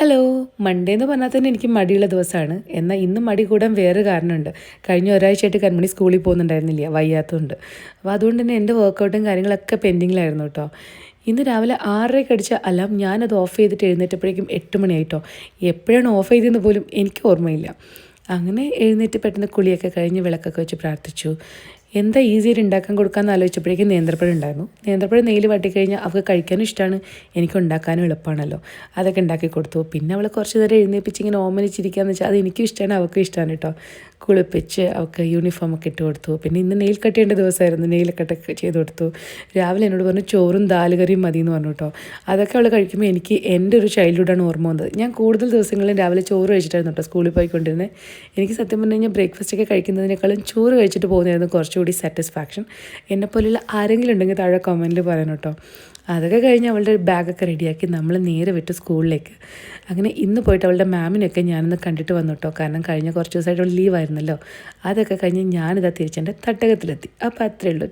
Hello Monday എന്ന് പറഞ്ഞാൽ തന്നെ എനിക്ക് മടിയുള്ള ദിവസമാണ്. എന്നാൽ ഇന്ന് മടി കൂടാൻ വേറെ കാരണമുണ്ട്. കഴിഞ്ഞ ഒരാഴ്ചയായിട്ട് കൺമണി സ്കൂളിൽ പോകുന്നുണ്ടായിരുന്നില്ല. വയ്യാത്തതുകൊണ്ട്. അപ്പോൾ അതുകൊണ്ട് തന്നെ എന്റെ വർക്കൗട്ടും കാര്യങ്ങളൊക്കെ പെൻഡിങ്ങിലായിരുന്നു കേട്ടോ. ഇന്ന് രാവിലെ ആറരയ്ക്ക് അടിച്ച അലാം ഞാനത് ഓഫ് ചെയ്തിട്ട് എഴുന്നേറ്റപ്പോഴേക്കും എട്ട് മണിയായിട്ടോ. എപ്പോഴാണ് ഓഫ് ചെയ്തതെന്ന് പോലും എനിക്ക് ഓർമ്മയില്ല. അങ്ങനെ എഴുന്നേറ്റ് പെട്ടെന്ന് കുളിയൊക്കെ കഴിഞ്ഞ് വിളക്കൊക്കെ വെച്ച് പ്രാർത്ഥിച്ചു. എന്താ ഈസിയായിട്ട് ഉണ്ടാക്കാൻ കൊടുക്കാമെന്ന് ആലോചിച്ചപ്പോഴേക്കും നേന്ത്രപ്പഴം ഉണ്ടായിരുന്നു. നേന്ത്രപ്പഴം നെയ്യിൽ വട്ടിക്കഴിഞ്ഞാൽ അവൾക്ക് കഴിക്കാനും ഇഷ്ടമാണ് എനിക്ക് ഉണ്ടാക്കാനും എളുപ്പമാണല്ലോ അതൊക്കെ ഉണ്ടാക്കി കൊടുത്തു. പിന്നെ അവളെ കുറച്ച് നേരം എഴുന്നേപ്പിച്ച് ഇങ്ങനെ ഓമനിച്ചിരിക്കുകയെന്ന് വെച്ചാൽ അത് എനിക്കും ഇഷ്ടമാണ് അവൾക്കും ഇഷ്ടമാണ് കേട്ടോ കുളിപ്പിച്ച് അവൾക്ക് യൂണിഫോം ഒക്കെ ഇട്ട് കൊടുത്തു. പിന്നെ ഇന്ന് നെയിൽ കട്ടേണ്ട ദിവസമായിരുന്നു. നെയിൽ കട്ടൊക്കെ ചെയ്ത് കൊടുത്തു. രാവിലെ എന്നോട് പറഞ്ഞു ചോറും ദാലുകറിയും മതി എന്ന് പറഞ്ഞു കേട്ടോ അതൊക്കെ അവൾ കഴിക്കുമ്പോൾ എനിക്ക് എന്റെ ഒരു ചൈൽഡ്ഹുഡാണ് ഓർമ്മ വന്നത്. ഞാൻ കൂടുതൽ ദിവസങ്ങളിൽ രാവിലെ ചോറ് കഴിച്ചിട്ടായിരുന്നു കേട്ടോ സ്കൂളിൽ പോയിക്കൊണ്ടിരുന്നത് എനിക്ക് സത്യം പറഞ്ഞു കഴിഞ്ഞാൽ ബ്രേക്ക്ഫാസ്റ്റ് ഒക്കെ കഴിക്കുന്നതിനേക്കാളും ചോറ് കഴിച്ചിട്ട് പോകുന്നതായിരുന്നു കുറച്ചുകൂടി സാറ്റിസ്ഫാക്ഷൻ എന്നെപ്പോലെയുള്ള ആരെങ്കിലും ഉണ്ടെങ്കിൽ താഴെ കമന്റിൽ പറയണം കേട്ടോ. അതൊക്കെ കഴിഞ്ഞ് അവളുടെ ബാഗൊക്കെ റെഡിയാക്കി നമ്മൾ നേരെ വിട്ട് സ്കൂളിലേക്ക് അങ്ങനെ ഇന്ന് പോയിട്ട് അവളുടെ മാമിനൊക്കെ ഞാനൊന്ന് കണ്ടിട്ട് വന്നു കേട്ടോ. കാരണം കഴിഞ്ഞ കുറച്ച് ദിവസമായിട്ട് അവൾ ലീവായിരുന്നല്ലോ അതൊക്കെ കഴിഞ്ഞ് ഞാനിതാ തിരിച്ചെന്റെ തട്ടകത്തിലെത്തി. അപ്പോൾ അത്രയേ ഉള്ളൂ.